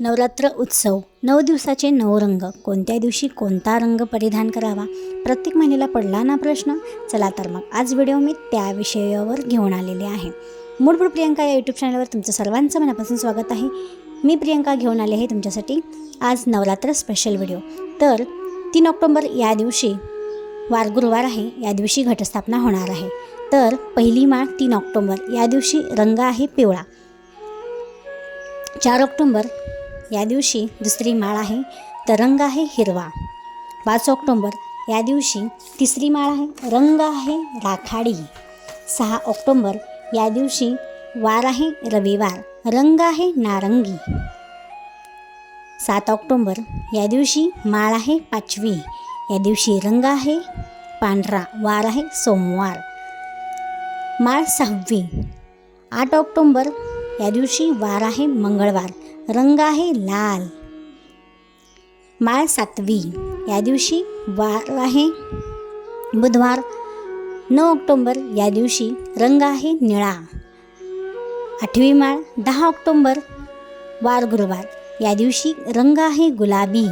नवरात्र उत्सव. नऊ दिवसाचे नऊ रंग. कोणत्या दिवशी कोणता रंग परिधान करावा? प्रत्येक महिन्याला पडला ना प्रश्न? चला तर मग आज व्हिडिओ मी त्या विषयावर घेऊन आलेले आहे. मूळपूर प्रियंका या यूट्यूब चॅनलवर तुमचं सर्वांचं मनापासून स्वागत आहे. मी प्रियंका घेऊन आले आहे तुमच्यासाठी आज नवरात्र स्पेशल व्हिडिओ तर तीन ऑक्टोंबर या दिवशी वार गुरुवार आहे. या दिवशी घटस्थापना होणार आहे. तर पहिली माळ तीन ऑक्टोंबर. या दिवशी रंग आहे पिवळा. चार ऑक्टोंबर या दिवशी दुसरी माळ आहे तर आहे हिरवा. पाच ऑक्टोंबर या दिवशी तिसरी माळ आहे रंग आहे राखाडी. सहा ऑक्टोंबर या दिवशी वार आहे रविवार. रंग आहे नारंगी. सात ऑक्टोंबर या दिवशी माळ आहे पाचवी. या दिवशी रंग आहे पांढरा. वार आहे सोमवार. माळ सहावी. आठ ऑक्टोंबर या दिवशी वार आहे मंगळवार. रंग आहे लाल. माळ सातवी. या दिवशी वार आहे. बुधवार नऊ ऑक्टोंबर. या दिवशी रंग आहे निळा. आठवी माळ दहा ऑक्टोंबर. वार गुरुवार. या दिवशी रंग आहे गुलाबी.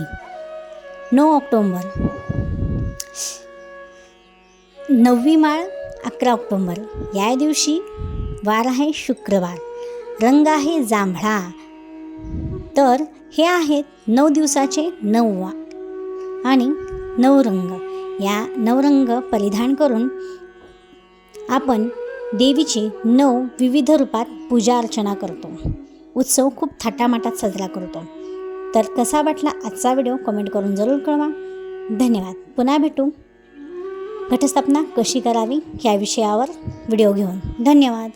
नऊ ऑक्टोंबर. नववी माळ अकरा ऑक्टोंबर. या दिवशी वार आहे शुक्रवार. रंग आहे जांभळा. तर हे आहेत नऊ दिवसाचे नऊ वा आणि नऊ रंग या नवरंग परिधान करून आपण देवीची नऊ विविध रूपात पूजा अर्चना करतो. उत्सव खूप थाटामाटात साजरा करतो. तर कसा वाटला आजचा व्हिडिओ कमेंट करून जरूर कळवा. धन्यवाद. पुन्हा भेटू. घटस्थापना कशी करावी या विषयावर व्हिडिओ घेऊन. धन्यवाद.